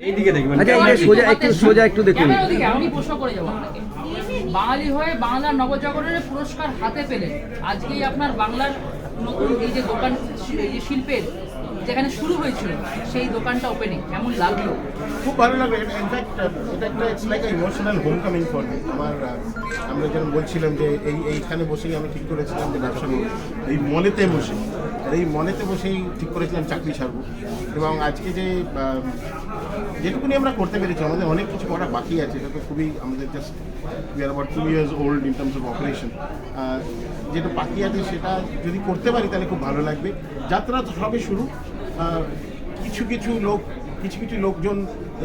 এইদিকে দেখবেন আচ্ছা সোজা একটু সোজা একটু দেখুন আমি প্রশ্ন করে যাব আপনাকে। বাঙালি হয়ে বাংলার নবজাগরণের পুরস্কার হাতে পেলেন। আজকেই আপনার বাংলার নতুন এই যে দোকান এই শিল্পের যেখানে শুরু হয়েছিল সেই দোকানটা ওপেনিং কেমন লাগল? খুব ভালো লাগল। ইনফ্যাক্ট এটা একটা it's like emotional home coming for me আমার আমরা যেরকম বলছিলাম যে এই এইখানে বসেই আমি ঠিক করেছিলাম যে ব্যবসা করব। এই মনেতে বসে এই মনেতে বসেই ঠিক করেছিলাম চাকরি ছাড়বো। এবং আজকে যে যেটুকুনি আমরা করতে পেরেছি, আমাদের অনেক কিছু করা বাকি আছে এটা তো খুবই আমাদের জাস্ট উই আর আবার two years old in terms of operation যেটা বাকি আছে সেটা যদি করতে পারি তাহলে খুব ভালো লাগবে। যাত্রা তো সবে শুরু। কিছু কিছু লোক, কিছু কিছু লোকজন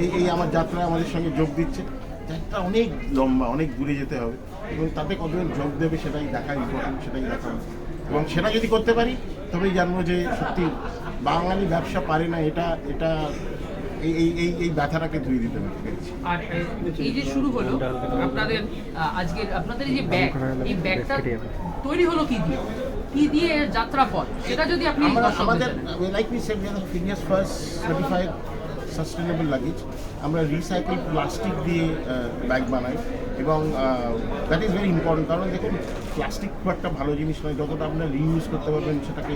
এই এই আমার যাত্রায় আমাদের সঙ্গে যোগ দিচ্ছে। যাত্রা অনেক লম্বা, অনেক দূরে যেতে হবে এবং তাতে কতজন যোগ দেবে সেটাই দেখা ইম্পর্টেন্ট সেটাই দেখা এবং সেটা যদি করতে পারি, তবেই জানব যে সত্যি বাঙালি ব্যবসা পারে না, এটা এটা এই এই এই ব্যথাটাকে ধুয়ে দিতে পেরেছি আর এই যে শুরু হলো আপনাদের আজকের আপনাদের এই যে ব্যাগ এই ব্যাগটা তৈরি হলো কি দিয়ে? কি দিয়ে যাত্রা পথ সেটা যদি আপনি আমাদের। Like we said India's first certified sustainable luggage আমরা রিসাইকেল প্লাস্টিক দিয়ে ব্যাগ বানাই এবং দ্যাট ইজ ভেরি ইম্পর্টেন্ট কারণ দেখুন প্লাস্টিক খুব একটা ভালো জিনিস নয়। যতটা আপনার রিইউজ করতে পারবেন সেটাকে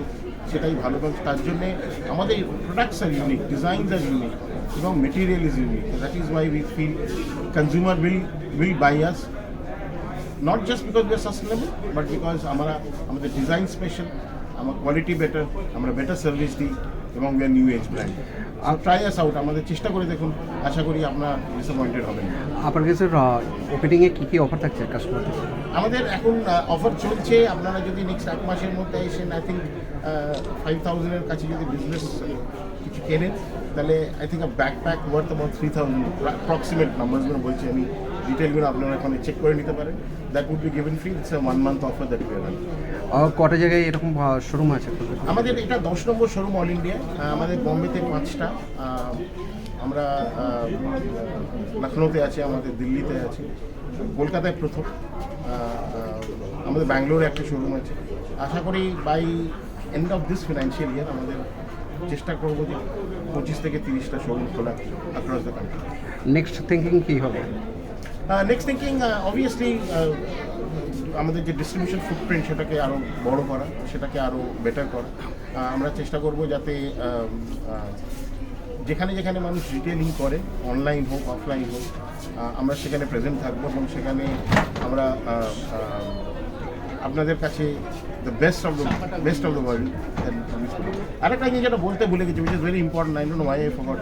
সেটাই ভালো কাজ। তার জন্যে আমাদের products are unique designs are unique এবং material is unique that is why we feel consumer will will buy us not just because we are sustainable but because আমরা, আমাদের ডিজাইন স্পেশাল আমার কোয়ালিটি বেটার আমরা better service দিই এবং we are new age brand R try us out আমাদের চেষ্টা করে দেখুন আশা করি আপনার ডিসঅ্যাপয়েন্টেড হবেন। আপনার কাছে ওপেনিং এ কি কি অফার থাকছে কাস্টমারদের আমাদের এখন অফার চলছে আপনারা যদি নেক্সট এক মাসের মধ্যে এসেন আই থিঙ্ক ফাইভ থাউজেন্ডের কাছে যদি বিজনেস কিছু কেনেন তাহলে I think backpack worth about three thousand approximate নাম্বারসগুলো বলছি আমি। ডিটেলগুলো আপনারা এখানে চেক করে নিতে পারেন। That would be given free it's one month offer that we are কটা জায়গায় এরকম শোরুম আছে আমাদের এটা দশ নম্বর শোরুম অল ইন্ডিয়া আমাদের বম্বেতে পাঁচটা আমরা লখনৌতে আছে আমাদের দিল্লিতে আছে কলকাতায় প্রথম আমাদের ব্যাঙ্গালোরে একটা শোরুম আছে। আশা করি by end of this financial year আমাদের চেষ্টা করব যে পঁচিশ থেকে তিরিশটা শোরুম খোলা across the country next thinking কী হবে? নেক্সট থিঙ্কিং অবভিয়াসলি আমাদের যে ডিস্ট্রিবিউশন ফুটপ্রিন্ট সেটাকে আরও বড় করা, সেটাকে আরও বেটার করা আমরা চেষ্টা করব যাতে যেখানে যেখানে মানুষ রিটেলিং করে অনলাইন হোক অফলাইন হোক আমরা সেখানে প্রেজেন্ট থাকব এবং সেখানে আমরা আপনাদের কাছে the best of the best of the world আরেকটা জিনিস যেটা বলতে ভুলে গেছি which is very important I don't why forgot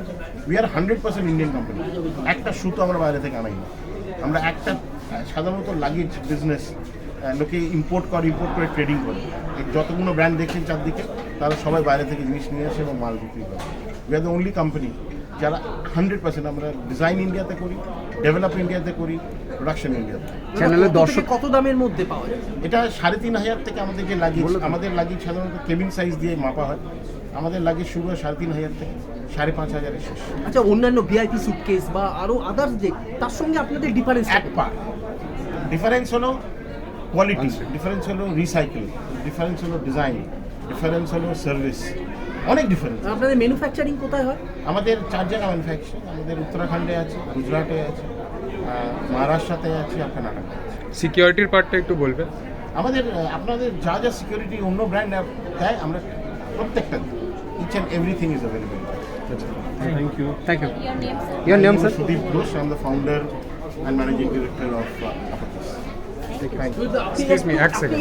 we are hundred percent Indian company একটা সুতো আমরা বাইরে থেকে আনাই না। আমরা একটা সাধারণত লাগেজ বিজনেস লোকে ইম্পোর্ট করে ইম্পোর্ট করে ট্রেডিং করে। এই যতগুলো ব্র্যান্ড দেখছেন চারদিকে তারা সবাই বাইরে থেকে জিনিস নিয়ে আসে এবং মাল বিক্রি করে। We are the only company যারা হান্ড্রেড পার্সেন্ট আমরা ডিজাইন ইন্ডিয়াতে করি ডেভেলপ ইন্ডিয়াতে করি প্রোডাকশন ইন্ডিয়াতে চ্যানেলের দর্শক কত দামের মধ্যে পাওয়া যায়? এটা সাড়ে তিন হাজার থেকে আমাদের যে লাগেজ আমাদের লাগেজ সাধারণত কেবিন সাইজ দিয়ে মাপা হয়। আমাদের লাগেজ শুরু হয় সাড়ে তিন হাজার থেকে। সাড়ে পাঁচ হাজারের শেষ। আচ্ছা অন্যান্য ভিআইপি সুটকেস বা আরও আদার্স যে তার সঙ্গে আপনাদের ডিফারেন্স এক পা ডিফারেন্স হলো কোয়ালিটি ডিফারেন্স হলো রিসাইকেল ডিফারেন্স হলো ডিজাইন ডিফারেন্স হলো সার্ভিস অনেক ডিফারেন্স আপনাদের ম্যানুফ্যাকচারিং কোথায় হয়? আমাদের চার জায়গা ম্যানুফ্যাকচার আমাদের উত্তরাখণ্ডে আছে গুজরাটে আছে মহারাষ্ট্রতে আছে আর কর্ণাটকে সিকিউরিটির পার্টটা একটু বলবেন? আমাদের আপনাদের যা যা সিকিউরিটি অন্য ব্র্যান্ড দেয় আমরা প্রত্যেকটা each and everything is available Thank you. Thank you. Your name, sir? Your name, sir? Sudeep Ghosh. I'm the founder and managing director of uh, Thank you. Excuse me, accent.